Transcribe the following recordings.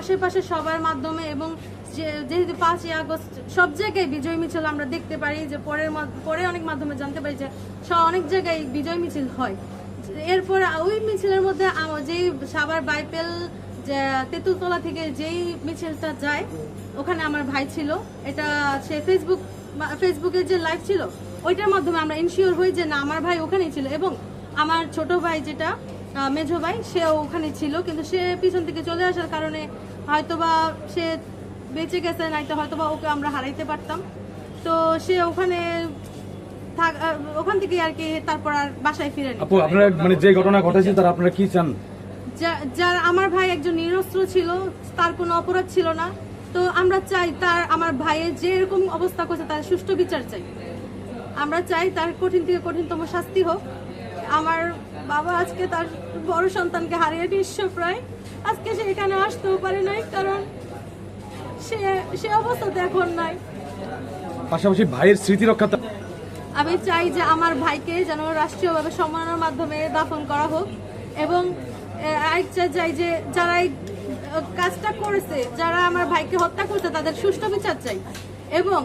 আশেপাশে সবার মাধ্যমে এবং যেহেতু পাঁচই আগস্ট সব জায়গায় বিজয় মিছিল আমরা দেখতে পারি, যে পরের পরে অনেক মাধ্যমে জানতে পারি যে অনেক জায়গায় বিজয় মিছিল হয়। এরপর ওই মিছিলের মধ্যে যেই সাবার বাইপেল তেঁতুলতলা থেকে যেই মিছিলটা যায়, ওখানে আমার ভাই ছিল। এটা সে ফেসবুক ফেসবুকে যে লাইভ ছিল, ওইটার মাধ্যমে আমরা ইনশিওর হই যে না, আমার ভাই ওখানেই ছিল। এবং আমার ছোট ভাই যেটা মেজো ভাই সেও ওখানে ছিল কিন্তু সে পিছন থেকে চলে আসার কারণে হয়তোবা সে বেঁচে গেছে নাইতো হয়তোবা ওকে আমরা হারাইতে পারতাম। তো সে ওখানে থাক ওখান থেকে আর কি তারপর আর বাসায় ফিরেনি আপু আপনারা মানে যে ঘটনা ঘটেছে তার আপনারা কি চান? যার আমার ভাই একজন নিরস্ত্র ছিল তার কোনো অপরাধ ছিল না। তো আমরা চাই তার আমার ভাইয়ের যে এরকম অবস্থা করছে তার সুষ্ঠু বিচার চাই। আমরা চাই তার কঠিন থেকে কঠিনতম শাস্তি হোক। আমার বাবা আজকে তার বড় সন্তানকে হারিয়ে নিঃস্ব প্রায় আজকে সে এখানে আসতেও পারে নাই কারণ সে সে অবস্থাতে এখন নাই। পাশাপাশি ভাইয়ের স্মৃতি রক্ষা আমি চাই যে আমার ভাইকে যেন রাষ্ট্রীয়ভাবে সম্মানের মাধ্যমে দাফন করা হোক এবং চাই যে যারা কাজটা করেছে যারা আমার ভাইকে হত্যা করছে তাদের সুষ্ঠু বিচার চাই। এবং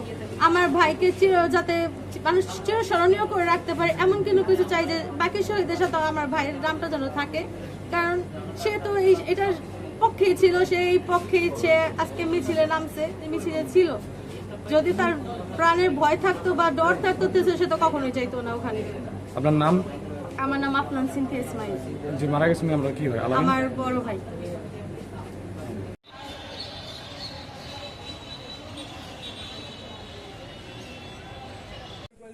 আমার ভাইকে চির যাতে মানুষ চিরস্মরণীয় করে রাখতে পারে এমন কোনো কিছু চাই যে বাকি শহীদদের সাথে আমার ভাইয়ের নামটা যেন থাকে। কারণ সে তো এই এটার পক্ষেই ছিল সে এই পক্ষেই সে আজকে মিছিলে নামছে মিছিলে ছিল। যদি তার প্রাণের ভয় থাকতো বা ডর থাকতো সে তো কখনোই চাইতো না ওখানে। আপনার নাম? আমার নাম আফনান সিনথিয়া ইসমাইল। যে মারা গেছেন আমরা কি হয়? আমার বড় ভাই।